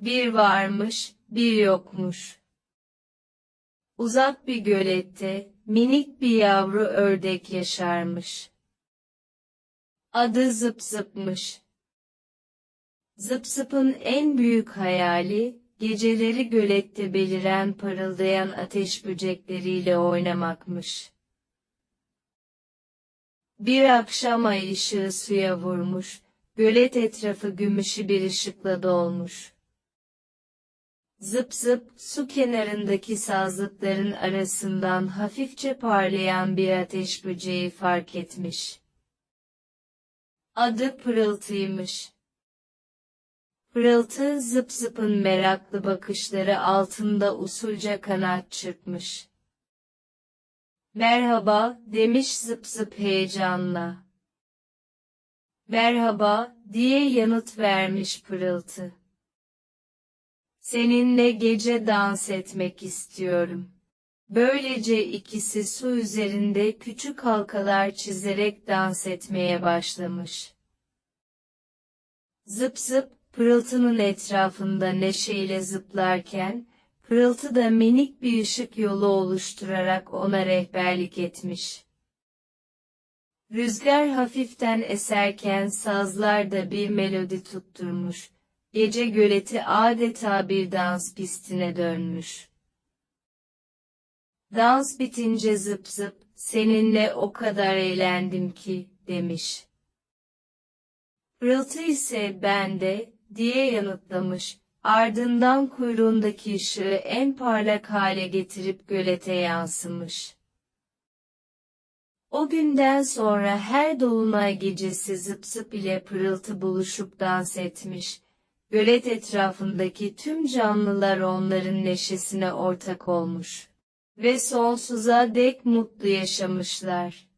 Bir varmış, bir yokmuş. Uzak bir gölette minik bir yavru ördek yaşarmış. Adı Zıp Zıp'mış. Zıp Zıp'ın en büyük hayali, geceleri gölette beliren parıldayan ateş böcekleriyle oynamakmış. Bir akşam ay ışığı suya vurmuş, gölet etrafı gümüşü bir ışıkla dolmuş. Zıp zıp su kenarındaki sazlıkların arasından hafifçe parlayan bir ateş böceği fark etmiş. Adı Pırıltı'ymış. Pırıltı zıp zıpın meraklı bakışları altında usulca kanat çırpmış. Merhaba, demiş zıp zıp heyecanla. Merhaba, diye yanıt vermiş pırıltı. Seninle gece dans etmek istiyorum. Böylece ikisi su üzerinde küçük halkalar çizerek dans etmeye başlamış. Zıp zıp, pırıltının etrafında neşeyle zıplarken, pırıltı da minik bir ışık yolu oluşturarak ona rehberlik etmiş. Rüzgar hafiften eserken sazlar da bir melodi tutturmuş. Gece göleti adeta bir dans pistine dönmüş. Dans bitince zıp zıp, seninle o kadar eğlendim ki, demiş. Pırıltı ise ben de, diye yanıtlamış, ardından kuyruğundaki ışığı en parlak hale getirip gölete yansımış. O günden sonra her dolunay gecesi zıp zıp ile pırıltı buluşup dans etmiş, gölet etrafındaki tüm canlılar onların neşesine ortak olmuş ve sonsuza dek mutlu yaşamışlar.